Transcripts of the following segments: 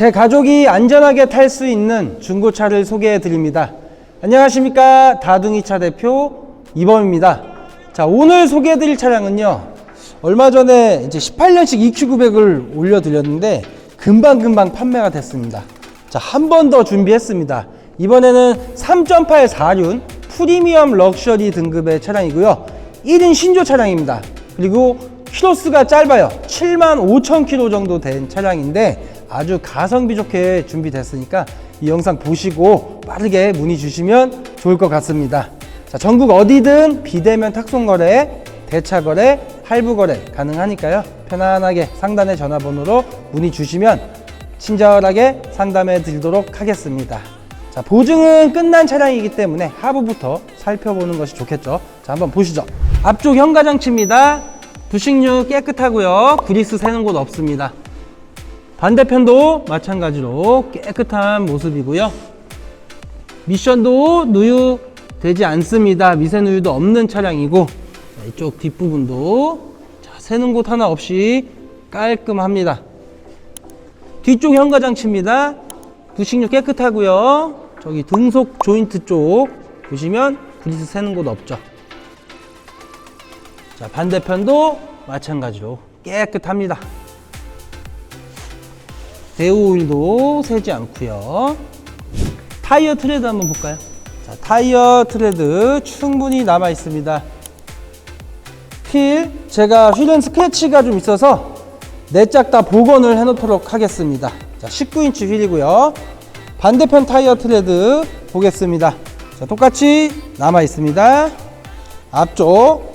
제 가족이 안전하게 탈 수 있는 중고차를 소개해 드립니다. 안녕하십니까. 다둥이차 대표 이범입니다. 자, 오늘 소개해 드릴 차량은요. 얼마 전에 이제 18년식 EQ900을 올려 드렸는데 금방금방 판매가 됐습니다. 자, 한 번 더 준비했습니다. 이번에는 3.8 4륜 프리미엄 럭셔리 등급의 차량이고요. 1인 신조 차량입니다. 그리고 키로수가 짧아요. 7만 5천 킬로 정도 된 차량인데 아주 가성비 좋게 준비됐으니까 이 영상 보시고 빠르게 문의 주시면 좋을 것 같습니다. 자, 전국 어디든 비대면 탁송 거래, 대차 거래, 할부 거래 가능하니까요. 편안하게 상단의 전화번호로 문의 주시면 친절하게 상담해 드리도록 하겠습니다. 자, 보증은 끝난 차량이기 때문에 하부부터 살펴보는 것이 좋겠죠. 자, 한번 보시죠. 앞쪽 현가장치입니다. 부식류 깨끗하고요. 그리스 새는 곳 없습니다. 반대편도 마찬가지로 깨끗한 모습이고요. 미션도 누유되지 않습니다. 미세 누유도 없는 차량이고 자, 이쪽 뒷부분도 자, 새는 곳 하나 없이 깔끔합니다. 뒤쪽 현가장치입니다. 부식류 깨끗하고요. 저기 등속 조인트 쪽 보시면 그리스 새는 곳 없죠. 자 반대편도 마찬가지로 깨끗합니다. 대우 오일도 새지 않고요. 타이어 트레드 한번 볼까요? 자, 타이어 트레드 충분히 남아 있습니다. 휠 제가 휠은 스크래치가 좀 있어서 네 짝 다 복원을 해놓도록 하겠습니다. 자, 19인치 휠이고요. 반대편 타이어 트레드 보겠습니다. 자, 똑같이 남아 있습니다. 앞쪽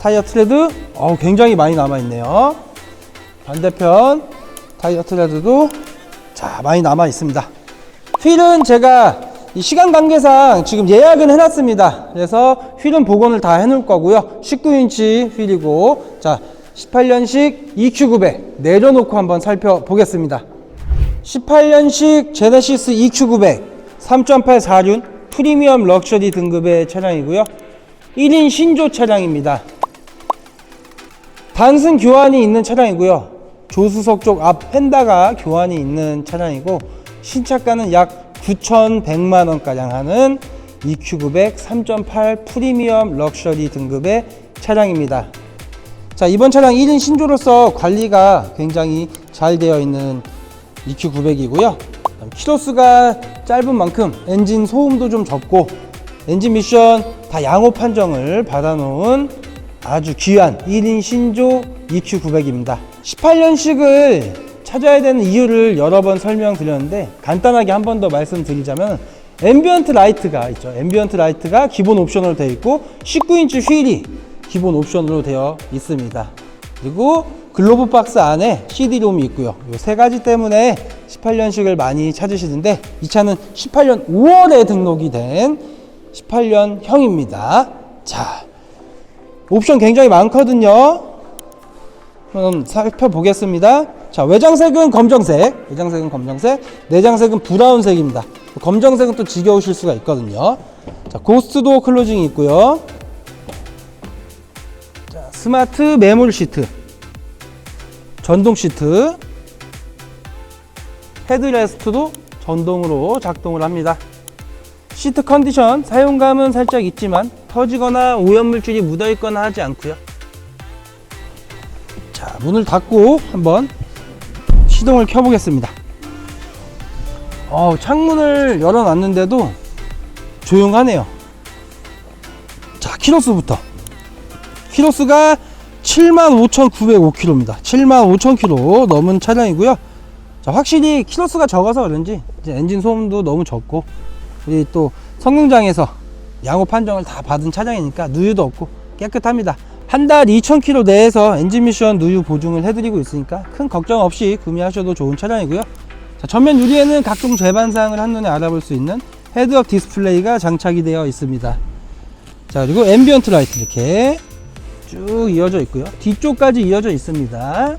타이어 트레드 어우, 굉장히 많이 남아 있네요. 반대편 타이어 트레드도 자 많이 남아 있습니다. 휠은 제가 이 시간 관계상 지금 예약은 해놨습니다. 그래서 휠은 복원을 다 해놓을 거고요. 19인치 휠이고 자 18년식 EQ900 내려놓고 한번 살펴보겠습니다. 18년식 제네시스 EQ900 3.8 4륜 프리미엄 럭셔리 등급의 차량이고요. 1인 신조 차량입니다. 단순 교환이 있는 차량이고요. 조수석 쪽 앞 펜다가 교환이 있는 차량이고 신차가는 약 9,100만 원가량 하는 EQ900 3.8 프리미엄 럭셔리 등급의 차량입니다. 자, 이번 차량 1인 신조로서 관리가 굉장히 잘 되어 있는 EQ900이고요. 키로수가 짧은 만큼 엔진 소음도 좀 적고 엔진 미션 다 양호 판정을 받아놓은 아주 귀한 1인 신조 EQ900입니다. 18년식을 찾아야 되는 이유를 여러 번 설명드렸는데 간단하게 한 번 더 말씀드리자면 앰비언트 라이트가 있죠. 앰비언트 라이트가 기본 옵션으로 되어 있고 19인치 휠이 기본 옵션으로 되어 있습니다. 그리고 글로브 박스 안에 CD롬이 있고요. 이 세 가지 때문에 18년식을 많이 찾으시는데 이 차는 18년 5월에 등록이 된 18년형입니다. 자, 옵션 굉장히 많거든요. 그럼 살펴보겠습니다. 자, 외장색은 검정색, 외장색은 검정색, 내장색은 브라운색입니다. 검정색은 또 지겨우실 수가 있거든요. 자, 고스트도 클로징이 있고요. 자, 스마트 메모리 시트, 전동 시트, 헤드레스트도 전동으로 작동을 합니다. 시트 컨디션 사용감은 살짝 있지만 터지거나 오염물질이 묻어 있거나 하지 않고요. 자, 문을 닫고 한번 시동을 켜보겠습니다. 어, 창문을 열어놨는데도 조용하네요. 자, 키로수부터. 키로수가 75,905km입니다. 75,000km 넘은 차량이고요. 자, 확실히 키로수가 적어서 그런지 엔진 소음도 너무 적고 우리 또 성능장에서 양호 판정을 다 받은 차량이니까 누유도 없고 깨끗합니다. 한 달 2,000km 내에서 엔진 미션 누유 보증을 해드리고 있으니까 큰 걱정 없이 구매하셔도 좋은 차량이고요. 자, 전면 유리에는 각종 재반 사항을 한눈에 알아볼 수 있는 헤드업 디스플레이가 장착이 되어 있습니다. 자, 그리고 앰비언트 라이트 이렇게 쭉 이어져 있고요. 뒤쪽까지 이어져 있습니다.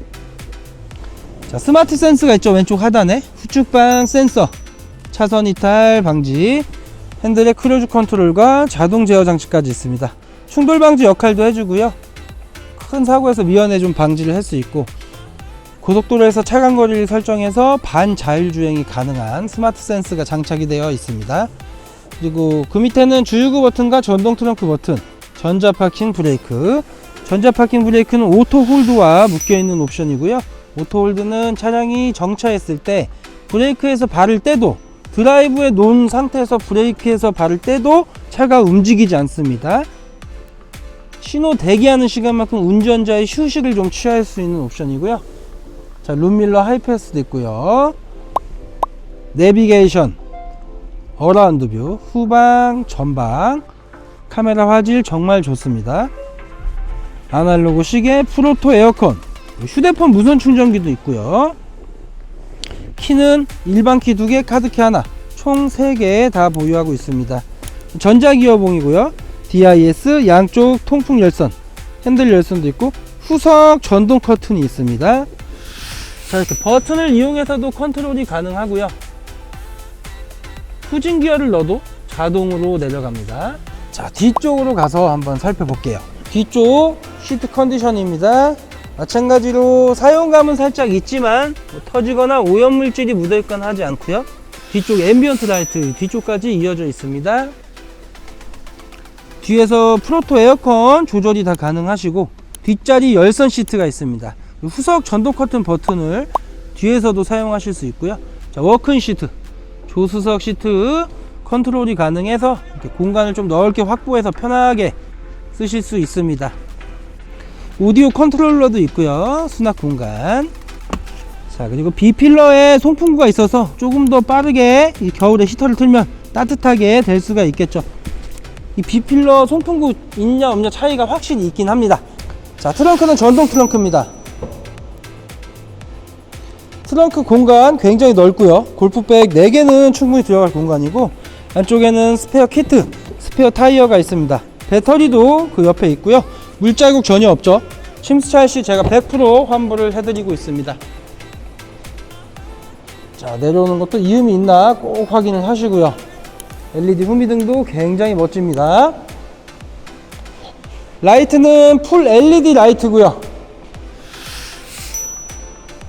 자, 스마트 센스가 있죠. 왼쪽 하단에 후측방 센서, 차선 이탈 방지, 핸들의 크루즈 컨트롤과 자동 제어 장치까지 있습니다. 충돌 방지 역할도 해주고요. 큰 사고에서 미연에 좀 방지를 할 수 있고 고속도로에서 차간 거리를 설정해서 반자율 주행이 가능한 스마트 센스가 장착이 되어 있습니다. 그리고 그 밑에는 주유구 버튼과 전동 트렁크 버튼, 전자 파킹 브레이크. 전자 파킹 브레이크는 오토 홀드와 묶여 있는 옵션이고요. 오토 홀드는 차량이 정차했을 때 브레이크에서 발을 떼도 드라이브에 놓은 상태에서 브레이크에서 발을 떼도 차가 움직이지 않습니다. 신호 대기하는 시간만큼 운전자의 휴식을 좀 취할 수 있는 옵션이고요. 자, 룸밀러 하이패스도 있고요. 내비게이션, 어라운드 뷰, 후방, 전방, 카메라 화질 정말 좋습니다. 아날로그 시계, 프로토 에어컨, 휴대폰 무선 충전기도 있고요. 키는 일반 키 2개, 카드 키 하나, 총 3개 다 보유하고 있습니다. 전자기어봉이고요. DIS 양쪽 통풍 열선, 핸들 열선도 있고 후석 전동 커튼이 있습니다. 자 이렇게 버튼을 이용해서도 컨트롤이 가능하고요. 후진 기어를 넣어도 자동으로 내려갑니다. 자 뒤쪽으로 가서 한번 살펴볼게요. 뒤쪽 시트 컨디션입니다. 마찬가지로 사용감은 살짝 있지만 뭐 터지거나 오염물질이 묻어있거나 하지 않고요. 뒤쪽 앰비언트 라이트 뒤쪽까지 이어져 있습니다. 뒤에서 프로토 에어컨 조절이 다 가능하시고 뒷자리 열선 시트가 있습니다. 후석 전동 커튼 버튼을 뒤에서도 사용하실 수 있고요. 자, 워크인 시트, 조수석 시트 컨트롤이 가능해서 공간을 좀 넓게 확보해서 편하게 쓰실 수 있습니다. 오디오 컨트롤러도 있고요. 수납 공간. 자, 그리고 B필러에 송풍구가 있어서 조금 더 빠르게 이 겨울에 히터를 틀면 따뜻하게 될 수가 있겠죠. 이 B필러 송풍구 있냐 없냐 차이가 확실히 있긴 합니다. 자, 트렁크는 전동 트렁크입니다. 트렁크 공간 굉장히 넓고요. 골프백 4개는 충분히 들어갈 공간이고 안쪽에는 스페어 키트, 스페어 타이어가 있습니다. 배터리도 그 옆에 있고요. 물자국 전혀 없죠. 시 제가 100% 환불을 해드리고 있습니다. 자 내려오는 것도 이음이 있나 꼭 확인을 하시고요. LED 후미등도 굉장히 멋집니다. 라이트는 풀 LED 라이트고요.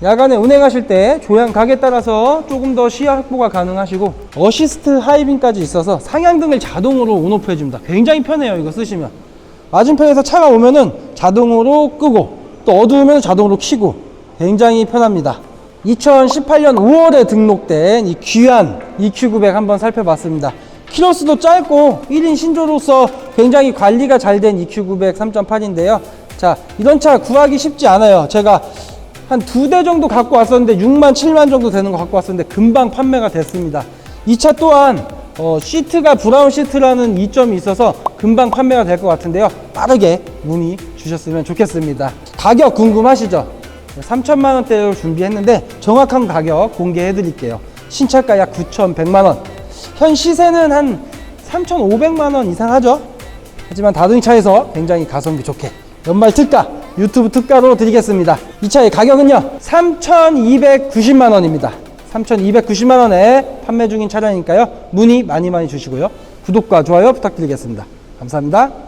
야간에 운행하실 때 조향 각에 따라서 조금 더 시야 확보가 가능하시고 어시스트 하이빔까지 있어서 상향등을 자동으로 온오프 해줍니다. 굉장히 편해요. 이거 쓰시면 맞은편에서 차가 오면은 자동으로 끄고 또 어두우면 자동으로 켜고 굉장히 편합니다. 2018년 5월에 등록된 이 귀한 EQ900 한번 살펴봤습니다. 키로수도 짧고 1인 신조로서 굉장히 관리가 잘 된 EQ900 3.8인데요. 자, 이런 차 구하기 쉽지 않아요. 제가 한 두 대 정도 갖고 왔었는데 6만 7만 정도 되는 거 갖고 왔었는데 금방 판매가 됐습니다. 이 차 또한 어, 시트가 브라운 시트라는 이점이 있어서 금방 판매가 될 것 같은데요. 빠르게 문의 주셨으면 좋겠습니다. 가격 궁금하시죠? 3천만 원대로 준비했는데 정확한 가격 공개해 드릴게요. 신차가 약 9,100만 원. 현 시세는 한 3,500만 원 이상 하죠. 하지만 다중차에서 굉장히 가성비 좋게 연말 특가 유튜브 특가로 드리겠습니다. 이 차의 가격은요 3,290만 원입니다. 3,290만 원에 판매 중인 차량이니까요 문의 많이 많이 주시고요 구독과 좋아요 부탁드리겠습니다. 감사합니다.